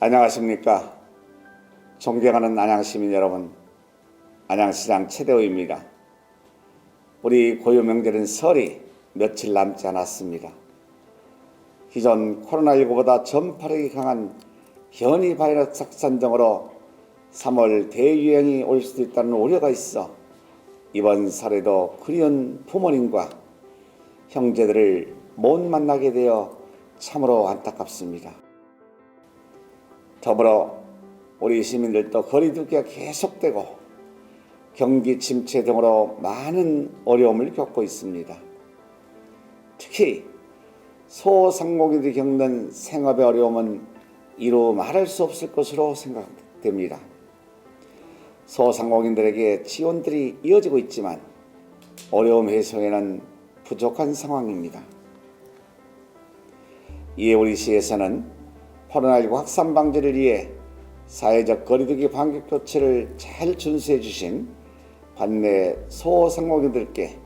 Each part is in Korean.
안녕하십니까. 존경하는 안양시민 여러분, 안양시장 최대호입니다. 우리 고유 명절인 설이 며칠 남지 않았습니다. 기존 코로나19보다 전파력이 강한 변이 바이러스 확산 등으로 3월 대유행이 올 수도 있다는 우려가 있어 이번 설에도 그리운 부모님과 형제들을 못 만나게 되어 참으로 안타깝습니다. 더불어 우리 시민들도 거리두기가 계속되고 경기 침체 등으로 많은 어려움을 겪고 있습니다. 특히 소상공인들이 겪는 생업의 어려움은 이루 말할 수 없을 것으로 생각됩니다. 소상공인들에게 지원들이 이어지고 있지만 어려움 해소에는 부족한 상황입니다. 이에 우리 시에서는 코로나19 확산 방지를 위해 사회적 거리두기 방역 조치를 잘 준수해 주신 관내 소상공인들께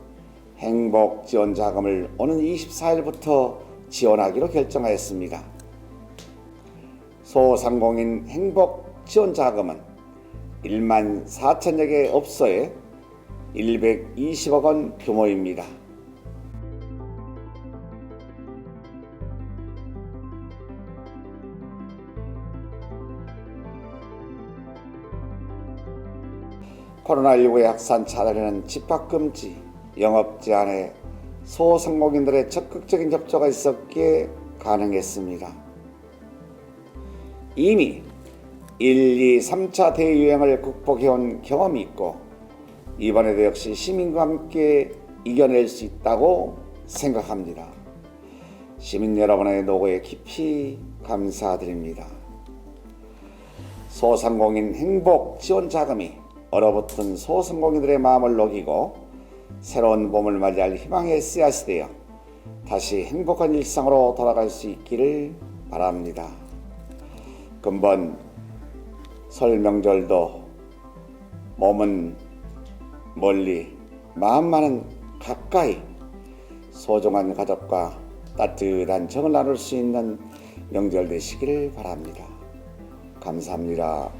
행복 지원 자금을 오는 24일부터 지원하기로 결정하였습니다. 소상공인 행복 지원 자금은 1만 4천여 개 업소에 120억 원 규모입니다. 코로나19의 확산 차단에는 집합금지, 영업 제한에 소상공인들의 적극적인 협조가 있었기에 가능했습니다. 이미 1, 2, 3차 대유행을 극복해온 경험이 있고 이번에도 역시 시민과 함께 이겨낼 수 있다고 생각합니다. 시민 여러분의 노고에 깊이 감사드립니다. 소상공인 행복 지원 자금이 얼어붙은 소상공인들의 마음을 녹이고 새로운 봄을 맞이할 희망의 씨앗이 되어 다시 행복한 일상으로 돌아갈 수 있기를 바랍니다. 근본 설 명절도 몸은 멀리 마음만은 가까이 소중한 가족과 따뜻한 정을 나눌 수 있는 명절 되시기를 바랍니다. 감사합니다.